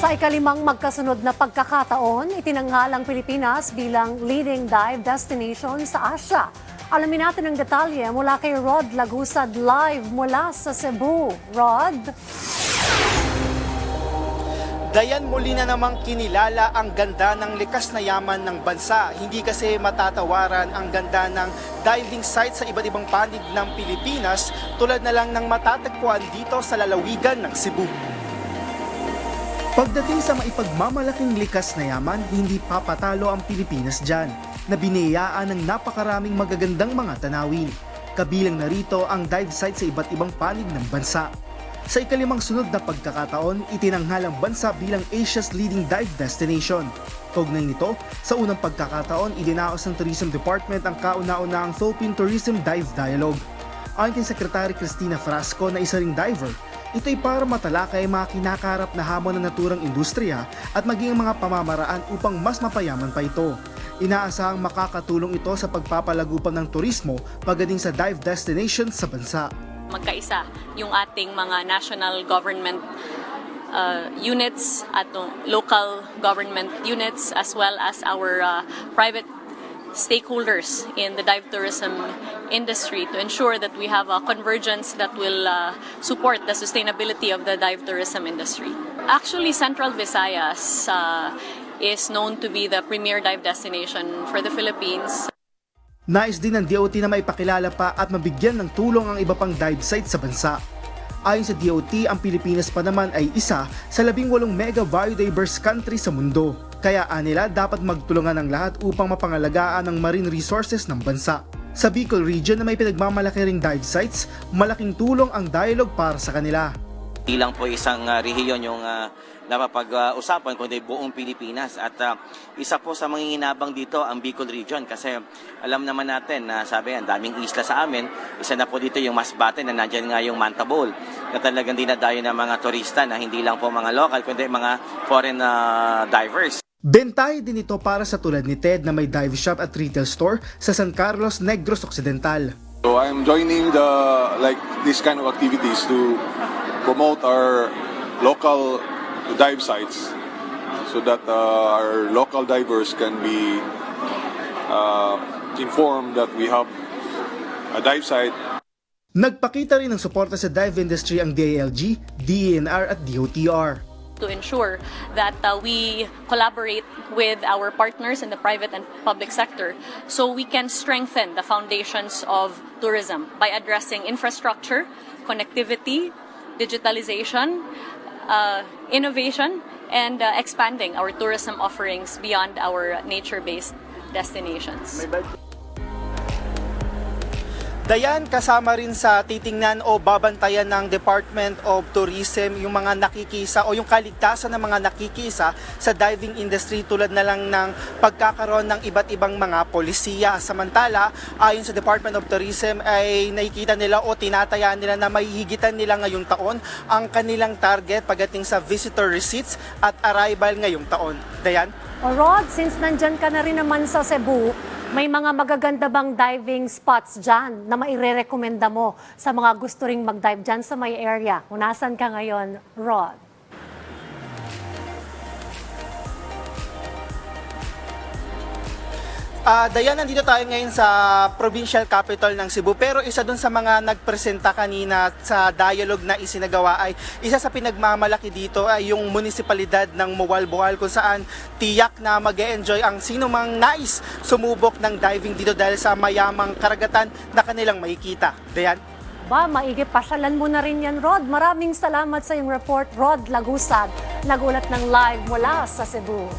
Sa ikalimang magkasunod na pagkakataon, itinanghal ang Pilipinas bilang leading dive destination sa Asia. Alamin natin ang detalye mula kay Rod Lagusad live mula sa Cebu. Rod? Dayan muli na namang kinilala ang ganda ng likas na yaman ng bansa. Hindi kasi matatawaran ang ganda ng diving site sa iba't ibang panig ng Pilipinas tulad na lang ng matatagpuan dito sa lalawigan ng Cebu. Pagdating sa maipagmamalaking likas na yaman, hindi papatalo ang Pilipinas dyan na biniyaan ng napakaraming magagandang mga tanawin. Kabilang narito ang dive site sa iba't ibang panig ng bansa. Sa ikalimang sunod na pagkakataon, itinanghal ang bansa bilang Asia's leading dive destination. Kaugnay nito, sa unang pagkakataon, idinaos ng Tourism Department ang kauna-unahang Philippine Tourism Dive Dialogue. Ayon kay Secretary Cristina Frasco na isa ring diver, ito'y para matalakay ang mga kinakaharap na hamon ng naturang industriya at maging ang mga pamamaraan upang mas mapayaman pa ito. Inaasahang makakatulong ito sa pagpapalago pa ng turismo pagdating sa dive destinations sa bansa. magkaisa yung ating mga national government uh, units at uh, local government units as well as our uh, private stakeholders in the dive tourism industry to ensure that we have a convergence that will uh, support the sustainability of the dive tourism industry. Actually, Central Visayas uh, is known to be the premier dive destination for the Philippines. Nais din ng DOT na maipakilala pa at mabigyan ng tulong ang iba pang dive sites sa bansa. Ayon sa DOT, ang Pilipinas pa naman ay isa sa labing walong mega biodiverse country sa mundo. Kaya anila dapat magtulungan ng lahat upang mapangalagaan ang marine resources ng bansa. Sa Bicol region na may pinagmamalaki ring dive sites, malaking tulong ang dialogue para sa kanila. Hindi lang po isang uh, rehiyon yung uh, napapag-usapan, kundi buong Pilipinas. At uh, isa po sa manginginabang dito ang Bicol Region kasi alam naman natin na sabi, ang daming isla sa amin. Isa na po dito yung Masbate na nandyan nga yung Mantabol na talagang dinadayo ng mga turista na hindi lang po mga local, kundi mga foreign uh, divers. Bentahe din ito para sa tulad ni Ted na may dive shop at retail store sa San Carlos, Negros Occidental. So I'm joining the like this kind of activities to promote our local dive sites so that uh, our local divers can be uh, informed that we have a dive site Nagpakita rin ng suporta sa dive industry ang DILG, DENR at DOTR. To ensure that uh, we collaborate with our partners in the private and public sector so we can strengthen the foundations of tourism by addressing infrastructure, connectivity, digitalization, uh, innovation, and uh, expanding our tourism offerings beyond our nature-based destinations. Dayan, kasama rin sa titingnan o babantayan ng Department of Tourism yung mga nakikisa o yung kaligtasan ng mga nakikisa sa diving industry tulad na lang ng pagkakaroon ng iba't ibang mga polisiya. Samantala, ayon sa Department of Tourism ay nakikita nila o tinatayaan nila na mahihigitan nila ngayong taon ang kanilang target pagdating sa visitor receipts at arrival ngayong taon. Dayan? O Rod, since nandyan ka na rin naman sa Cebu, may mga magaganda bang diving spots dyan na maire-recommenda mo sa mga gusto ring mag-dive dyan sa may area? Kung nasan ka ngayon, Rod? Ah, Dayan, nandito tayo ngayon sa provincial capital ng Cebu. Pero isa dun sa mga nagpresenta kanina sa dialogue na isinagawa ay isa sa pinagmamalaki dito ay yung munisipalidad ng Mualboal kung saan tiyak na mag enjoy ang sino mang nais sumubok ng diving dito dahil sa mayamang karagatan na kanilang makikita. Dayan? Ba, maigi, pasyalan mo na rin yan, Rod. Maraming salamat sa iyong report, Rod Lagusad. Nagulat ng live mula sa Cebu.